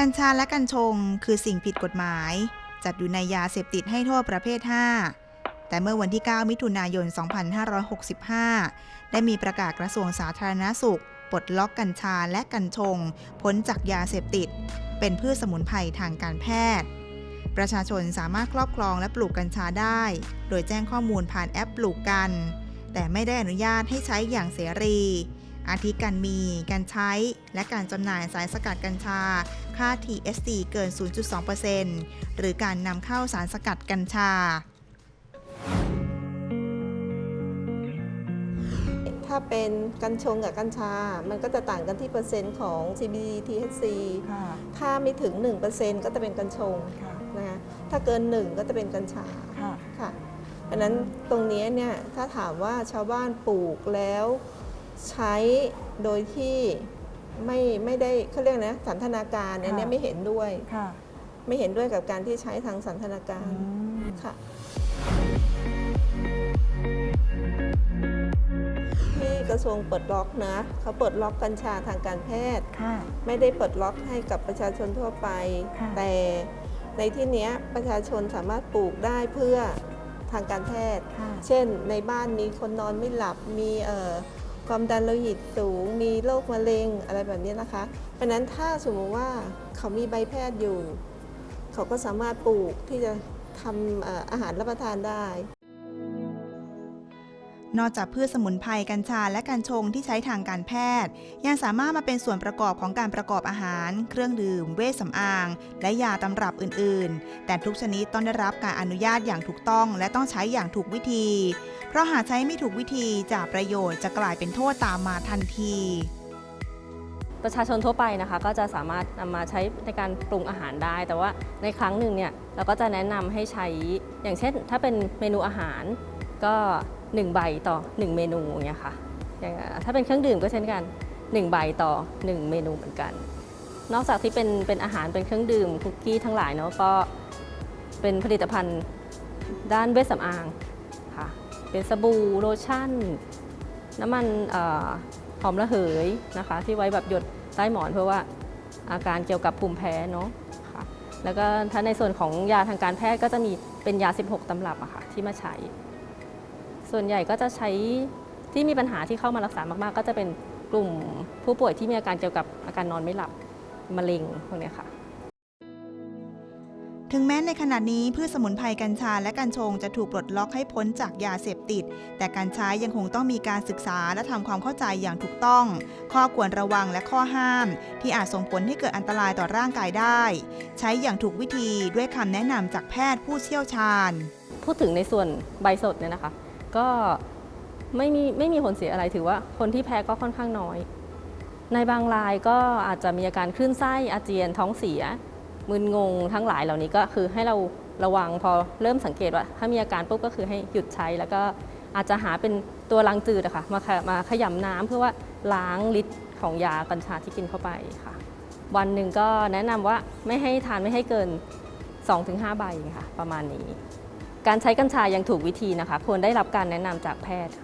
กัญชาและกัญชงคือสิ่งผิดกฎหมาย จัดอยู่ในยาเสพติดให้โทษประเภท 5 แต่เมื่อวันที่ 9 มิถุนายน 2565 ได้มีประกาศกระทรวงสาธารณสุขปลดล็อกกัญชาและกัญชง พ้นจากยาเสพติด เป็นพืชสมุนไพรทางการแพทย์ ประชาชนสามารถครอบครองและปลูกกัญชาได้ โดยแจ้งข้อมูลผ่านแอปปลูกกัน แต่ไม่ได้อนุญาตให้ใช้อย่างเสรี อาทิการมี การใช้ และการจำหน่ายสารสกัดกัญชา ค่า THC เกิน 0.2%หรือการนำเข้าสารสกัดกัญชาถ้าเป็นกัญชงกับกัญชา มันก็จะต่างกันที่เปอร์เซ็นต์ของ CBD THC ค่ะถ้าไม่ถึง 1%ก็จะเป็นกัญชงค่ะนะคะถ้าเกิน 1 ก็จะเป็นกัญชาค่ะค่ะอันนั้นตรงนี้เนี่ยถ้าถามว่าชาวบ้านปลูกแล้ว ใช้โดยที่ไม่ไม่ได้เขาเรียกนะสันทนาการอันเนี้ยค่ะไม่เห็นด้วย ค่ะ ไม่เห็นด้วยกับการที่ใช้ทางสันทนาการอืม ค่ะที่กระทรวงเปิดล็อกนะเขาเปิดล็อกกัญชาทางการแพทย์ ค่ะ ไม่ได้เปิดล็อกให้กับประชาชนทั่วไป ค่ะ แต่ในที่เนี้ยประชาชนสามารถปลูกได้เพื่อทางการแพทย์ ค่ะ เช่นในบ้านมีคนนอนไม่หลับมีเอ่อ ความดันโลหิตสูง มีโรคมะเร็งอะไรแบบนี้นะคะ เพราะนั้นถ้าสมมติว่าเขามีใบแพทย์อยู่ เขาก็สามารถปลูกที่จะทำอาหารรับประทานได้ นอกจากพืชสมุนไพรกัญชาและกัญชงที่ใช้ทางการแพทย์ ยังสามารถมาเป็นส่วนประกอบของการประกอบอาหาร เครื่องดื่ม เวชสำอาง และยาตำรับอื่น ๆ แต่ทุกชนิดต้องได้รับการอนุญาตอย่างถูกต้อง และต้องใช้อย่างถูกวิธี เพราะหากใช้ไม่ถูกวิธีจากประโยชน์จะกลายเป็นโทษตามมาทันทีประชาชนทั่วไปนะคะก็จะสามารถนำมาใช้ในการปรุงอาหารได้ แต่ว่าในครั้งหนึ่งเนี่ยเราก็จะแนะนำให้ใช้อย่างเช่น ถ้าเป็นเมนูอาหารก็ 1 ใบต่อ 1 เมนูอย่างเงี้ยค่ะอย่างถ้าเป็นเครื่องดื่มก็เช่นกัน 1 ใบต่อ 1 เมนูเหมือนกัน นอกจากที่เป็นเป็นอาหารเป็นเครื่องดื่มคุกกี้ทั้งหลายเนาะก็เป็นผลิตภัณฑ์ด้านเวชสำอางค่ะเป็นสบู่โลชั่น น้ำมันหอมระเหยนะคะ ที่ไว้แบบหยดใต้หมอนเพื่อว่าอาการเกี่ยวกับภูมิแพ้เนาะค่ะแล้วก็ถ้าในส่วนของยาทางการแพทย์ก็จะมีเป็นยา 16 ตำรับอะค่ะที่มาใช้ ส่วนใหญ่ก็จะใช้ที่มีปัญหาที่เข้ามารักษามากๆ ก็จะเป็นกลุ่มผู้ป่วยที่มีอาการเกี่ยวกับอาการนอนไม่หลับมะเร็งพวกเนี้ยค่ะ ถึงแม้ในขณะนี้พืชสมุนไพรกัญชาและกัญชงจะถูกปลดล็อกให้พ้นจากยาเสพติด แต่การใช้ยังคงต้องมีการศึกษาและทำความเข้าใจอย่างถูกต้อง ข้อควรระวังและข้อห้าม ที่อาจส่งผลให้เกิดอันตรายต่อร่างกายได้ ใช้อย่างถูกวิธีด้วยคำแนะนำจากแพทย์ผู้เชี่ยวชาญ พูดถึงในส่วนใบสดเนี่ยนะคะ ก็ไม่มีไม่มีผลเสียอะไรถือว่าคนที่แพ้ก็ค่อนข้างน้อย ในบางรายก็อาจจะมีอาการคลื่นไส้อาเจียนท้องเสียมึนงงทั้งหลายเหล่านี้ก็คือให้เราระวังพอเริ่มสังเกตว่า ถ้ามีอาการปุ๊บก็คือให้หยุดใช้ แล้วก็อาจจะหาเป็นตัวล้างจืดอะค่ะมาขมาขยำน้ำเพื่อว่าล้างฤทธิ์ของยากัญชาที่กินเข้าไปค่ะ วันหนึ่งก็แนะนำว่าไม่ให้ทานไม่ให้เกิน 2-5 ใบค่ะ ประมาณนี้ การใช้กัญชาอย่างถูกวิธีนะคะ ควรได้รับการแนะนำจากแพทย์